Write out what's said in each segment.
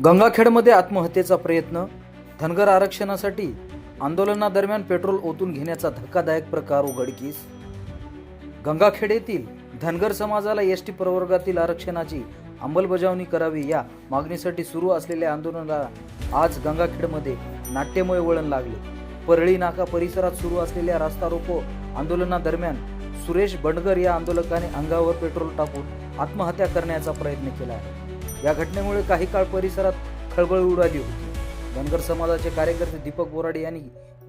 गंगाखेडमध्ये आत्महत्येचा प्रयत्न धनगर आरक्षणासाठी आंदोलनादरम्यान पेट्रोल ओतून घेण्याचा धक्कादायक प्रकार उघडकीस. गंगाखेड येथील धनगर समाजाला एस टी प्रवर्गातील आरक्षणाची अंमलबजावणी करावी या मागणीसाठी सुरू असलेल्या आंदोलनाला आज गंगाखेडमध्ये नाट्यमय वळण लागले. परळी नाका परिसरात सुरू असलेल्या रास्ता रोको आंदोलनादरम्यान सुरेश बंडगर या आंदोलकाने अंगावर पेट्रोल टाकून आत्महत्या करण्याचा प्रयत्न केला आहे. या घटनेमुळे काही काळ परिसरात खळबळ उडाली होती. धनगर समाजाचे कार्यकर्ते दीपक बोराडे यांनी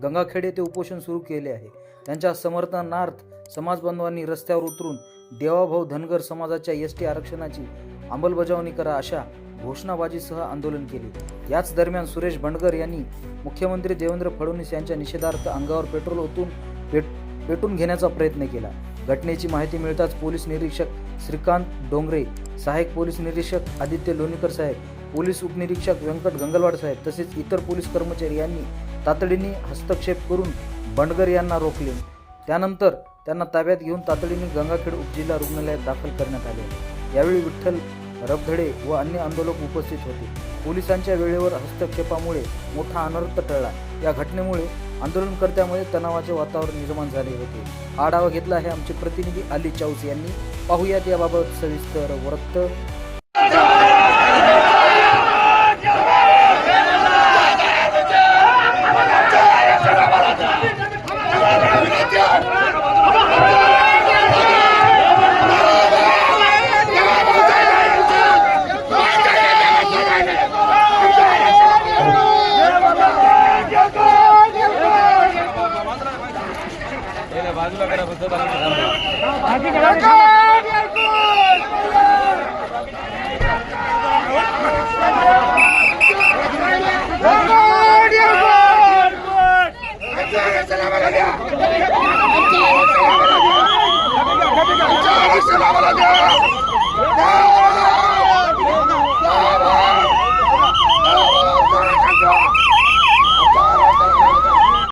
गंगाखेड येथे उपोषण सुरू केले आहे. त्यांच्या समर्थनार्थ समाज बांधवांनी रस्त्यावर उतरून देवाभाऊ धनगर समाजाच्या एस टी आरक्षणाची अंमलबजावणी करा अशा घोषणाबाजीसह आंदोलन केले. याच दरम्यान सुरेश भंडगर यांनी मुख्यमंत्री देवेंद्र फडणवीस यांच्या निषेधार्थ अंगावर पेट्रोल ओतून पेट पेटून घेण्याचा प्रयत्न केला. घटनेची माहिती मिळताच पोलीस निरीक्षक श्रीकांत डोंगरे सहाय्यक पोलीस निरीक्षक आदित्य लोणीकर साहेब पोलीस उपनिरीक्षक व्यंकट गंगलवाड साहेब तसेच इतर पोलीस कर्मचारी यांनी तातडीने हस्तक्षेप करून बंडगर यांना रोखले. त्यानंतर त्यांना ताब्यात घेऊन तातडीने गंगाखेड उपजिल्हा रुग्णालयात दाखल करण्यात आले. यावेळी विठ्ठल रबधडे व अन्य आंदोलक उपस्थित होते. पोलिसांच्या वेळेवर हस्तक्षेपामुळे मोठा अनर्थ टळला. या घटनेमुळे आंदोलनकर्त्यामुळे तणावाचे वातावरण निर्माण झाले होते. आढावा घेतला आहे आमचे प्रतिनिधी अली चौस यांनी. पाहुयात याबाबत सविस्तर वृत्त. बाजूला करा फक्त